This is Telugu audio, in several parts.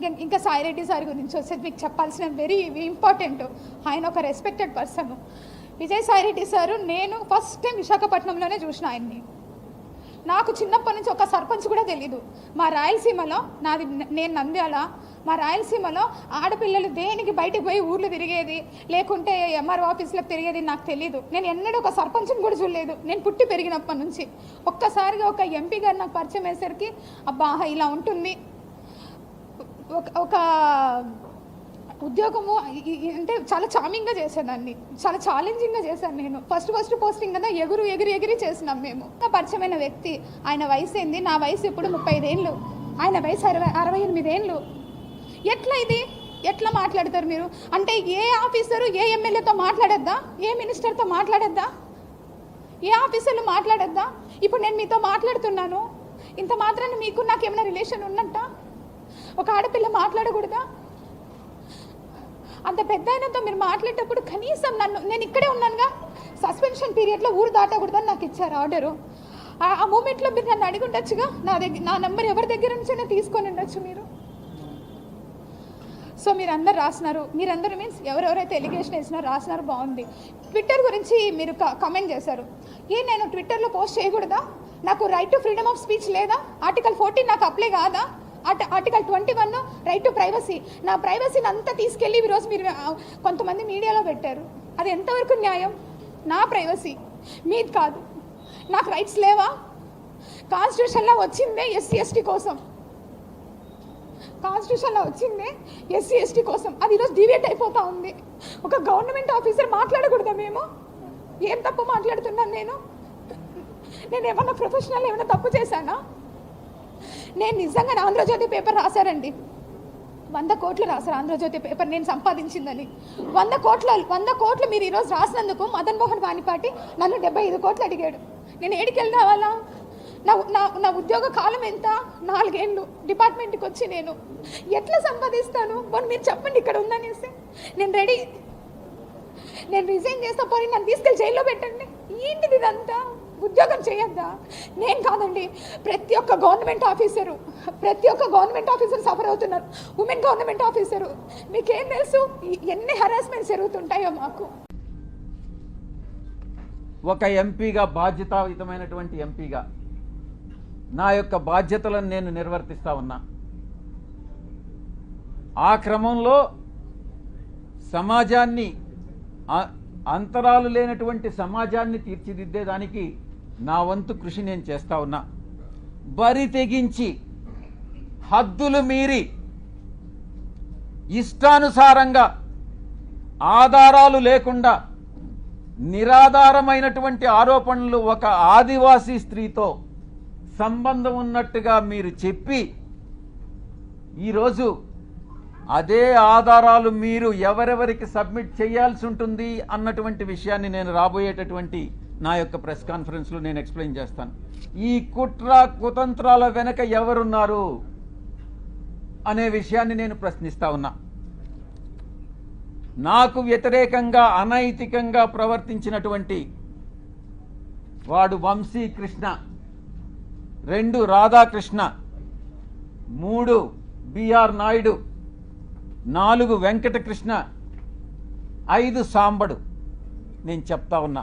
ఇంకా ఇంకా సాయిరెడ్డి సార్ గురించి వచ్చేది మీకు చెప్పాల్సిన వెరీ ఇంపార్టెంట్. ఆయన ఒక respected person Vijay Sai Reddy sir నేను ఫస్ట్ టైం విశాఖపట్నంలోనే చూసిన ఆయన్ని. నాకు చిన్నప్పటి నుంచి ఒక సర్పంచ్ కూడా తెలీదు. మా రాయలసీమలో నాది నేను నంద్యాల. మా రాయలసీమలో ఆడపిల్లలు దేనికి బయటికి పోయి ఊర్లు తిరిగేది? లేకుంటే ఎంఆర్ఓ ఆఫీస్లో తిరిగేది నాకు తెలియదు నేను ఎన్నడూ ఒక సర్పంచ్ని కూడా చూడలేదు. నేను పుట్టి పెరిగినప్పటి నుంచి. ఒక్కసారిగా ఒక ఎంపీ గారు నాకు పరిచయం అయ్యేసరికి అబ్బా ఇలా ఉంటుంది. ఒక ఒక ఉద్యోగము అంటే చాలా చామింగ్గా చేసేదాన్ని. చాలా ఛాలెంజింగ్గా చేశాను నేను. ఫస్ట్ ఫస్ట్ పోస్టింగ్ కదా ఎగురు ఎగిరి ఎగిరి చేసినాం మేము. నా పరిచయమైన వ్యక్తి. ఆయన వయసు ఏంది? నా వయసు ఇప్పుడు ముప్పై ఐదేళ్ళు ఆయన వయసు అరవై అరవై ఎనిమిదేళ్ళు. ఎట్లా ఇది? ఎట్లా మాట్లాడతారు మీరు? అంటే ఏ ఆఫీసరు ఏ ఎమ్మెల్యేతో మాట్లాడద్దా? ఏ మినిస్టర్తో మాట్లాడద్దా? ఏ ఆఫీసర్లు మాట్లాడద్దా? ఇప్పుడు నేను మీతో మాట్లాడుతున్నాను. ఇంత మాత్రాన్ని మీకు నాకు ఏమైనా రిలేషన్ ఉన్నట్ట? ఒక ఆడపిల్ల మాట్లాడకూడదా? అంత పెద్ద ఆయనతో మీరు మాట్లాడేటప్పుడు కనీసం నన్ను నేను ఇక్కడే ఉన్నానుగా. సస్పెన్షన్ పీరియడ్లో ఊరు దాటకూడదని నాకు ఇచ్చారు ఆర్డరు. ఆ- ఆ మూమెంట్లో మీరు నన్ను అడిగి ఉండొచ్చుగా? నా దగ్గర నా నెంబర్ ఎవరి దగ్గర నుంచైనా తీసుకొని ఉండొచ్చు మీరు. సో మీరు అందరు రాసినారు. మీరందరూ మీన్స్ ఎవరెవరైతే ఎలిగేషన్ వేసినారో రాసినారు బాగుంది. ట్విట్టర్ గురించి మీరు కమెంట్ చేశారు. ఏ నేను ట్విట్టర్లో పోస్ట్ చేయకూడదా? నాకు right to freedom of speech లేదా? ఆర్టికల్ ఫోర్టీన్ నాకు అప్లై కాదా? At article twenty one right to privacy నా ప్రైవసీని అంతా తీసుకెళ్ళి ఈరోజు మీరు కొంతమంది మీడియాలో పెట్టారు. అది ఎంతవరకు న్యాయం? నా ప్రైవసీ మీది కాదు. నాకు రైట్స్ లేవా? కాన్స్టిట్యూషన్లో వచ్చిందే ఎస్సీ ఎస్టీ కోసం. కాన్స్టిట్యూషన్లో వచ్చిందే ఎస్సీ ఎస్టీ కోసం. అది ఈరోజు డివేట్ అయిపోతూ ఉంది. ఒక గవర్నమెంట్ ఆఫీసర్ మాట్లాడకూడదా మేము? ఏం తప్పు మాట్లాడుతున్నాను నేను? నేను ఏమన్నా ప్రొఫెషనల్ ఏమైనా తప్పు చేశానా? నేను నిజంగా ఆంధ్రజ్యోతి పేపర్ రాశారండి. వంద కోట్లు రాశారు ఆంధ్రజ్యోతి పేపర్ నేను సంపాదించిందని. వంద కోట్ల వంద కోట్లు మీరు ఈరోజు రాసినందుకు మదన్ మోహన్ వాణిపాటి నన్ను డెబ్బై ఐదు కోట్లు అడిగాడు. నేను ఏడికి వెళ్ళావాలా నా నా నా ఉద్యోగ కాలం ఎంత? నాలుగేళ్ళు డిపార్ట్మెంట్కి వచ్చి నేను ఎట్లా సంపాదిస్తాను? పోనీ మీరు చెప్పండి ఇక్కడ ఉందనేసి. నేను రెడీ. నేను రిజైన్ చేస్తా పోనీ నన్ను తీసుకెళ్ళి జైల్లో పెట్టండి. ఏంటిది ఇదంతా? ఉద్యోగం చేయొద్దా నేను కాదండి. ప్రతి ఒక్క గవర్నమెంట్ ఆఫీసరు ప్రతి ఒక్క గవర్నమెంట్ ఆఫీసర్ సఫర్ అవుతున్నారు. ఉమెన్ గవర్నమెంట్ ఆఫీసరు మీకేం తెలుసు? ఎన్ని హరాస్మెంట్స్ జరుగుతుంటాయో మాకు. ఒక ఎంపీగా బాధ్యతాయుతమైనటువంటి ఎంపీగా నా యొక్క బాధ్యతలను నేను నిర్వర్తిస్తా ఉన్నా. ఆ క్రమంలో సమాజాన్ని అంతరాలు లేనటువంటి సమాజాన్ని తీర్చిదిద్దేదానికి నా వంతు కృషి నేను చేస్తా ఉన్నా. బరి తెగించి హద్దులు మీరి ఇష్టానుసారంగా ఆధారాలు లేకుండా నిరాధారమైనటువంటి ఆరోపణలు ఒక ఆదివాసీ స్త్రీతో సంబంధం ఉన్నట్టుగా మీరు చెప్పి ఈరోజు అదే ఆధారాలు మీరు ఎవరెవరికి సబ్మిట్ చేయాల్సి ఉంటుంది అన్నటువంటి విషయాన్ని నేను రాబోయేటటువంటి నా యొక్క ప్రెస్ కాన్ఫరెన్స్లో నేను ఎక్స్ప్లెయిన్ చేస్తాను. ఈ కుట్ర కుతంత్రాల వెనక ఎవరున్నారు అనే విషయాన్ని నేను ప్రశ్నిస్తా ఉన్నా. నాకు వ్యతిరేకంగా అనైతికంగా ప్రవర్తించినటువంటి వాడు వంశీ కృష్ణ రెండు రాధాకృష్ణ మూడు బిఆర్ నాయుడు నాలుగు వెంకటకృష్ణ ఐదు సాంబడు. నేను చెప్తా ఉన్నా.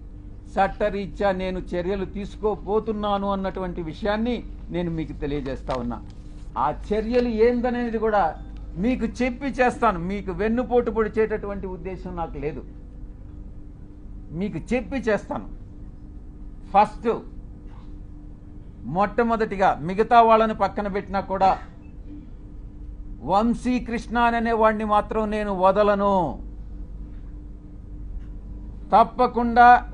చట్టరీత్యా నేను చర్యలు తీసుకోపోతున్నాను అన్నటువంటి విషయాన్ని నేను మీకు తెలియజేస్తా ఉన్నా. ఆ చర్యలు ఏందనేది కూడా మీకు చెప్పి చేస్తాను. మీకు వెన్నుపోటు పొడిచేటటువంటి ఉద్దేశం నాకు లేదు. మీకు చెప్పి చేస్తాను. ఫస్ట్ మొట్టమొదటిగా మిగతా వాళ్ళని పక్కన పెట్టినా కూడా వంశీ కృష్ణ అనే వాడిని మాత్రం నేను వదలను. తప్పకుండా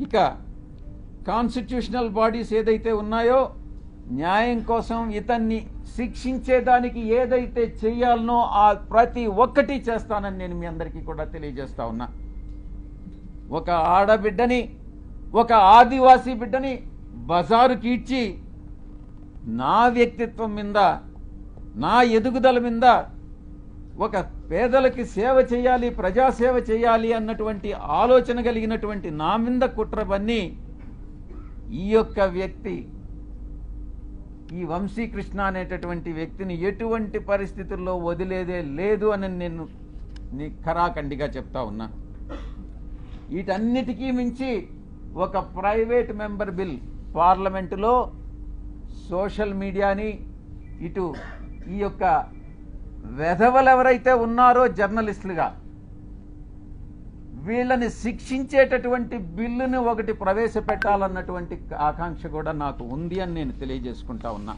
ఇక కాన్స్టిట్యూషనల్ బాడీస్ ఏదైతే ఉన్నాయో న్యాయం కోసం ఇతన్ని శిక్షించేదానికి ఏదైతే చేయాలనో ఆ ప్రతి ఒక్కటి చేస్తానని నేను మీ అందరికీ కూడా తెలియజేస్తా ఉన్నా. ఒక ఆడబిడ్డని ఒక ఆదివాసీ బిడ్డని బజారు కీడ్చి నా వ్యక్తిత్వం మీద నా ఎదుగుదల మీద ఒక పేదలకి సేవ చేయాలి ప్రజాసేవ చేయాలి అన్నటువంటి ఆలోచన కలిగినటువంటి నా మీద కుట్రవన్నీ ఈ యొక్క వ్యక్తి ఈ వంశీకృష్ణ అనేటటువంటి వ్యక్తిని ఎటువంటి పరిస్థితుల్లో వదిలేదే లేదు అని నేను నీ ఖరాఖండిగా చెప్తా ఉన్నా. వీటన్నిటికీ మించి ఒక ప్రైవేట్ మెంబర్ బిల్ పార్లమెంటులో సోషల్ మీడియాని ఇటు ఈ యొక్క వెధవలు ఎవరైతే ఉన్నారో జర్నలిస్టులుగా వీళ్ళని శిక్షించేటటువంటి బిల్లుని ఒకటి ప్రవేశపెట్టాలన్నటువంటి ఆకాంక్ష కూడా నాకు ఉంది అని నేను తెలియజేసుకుంటా ఉన్నా.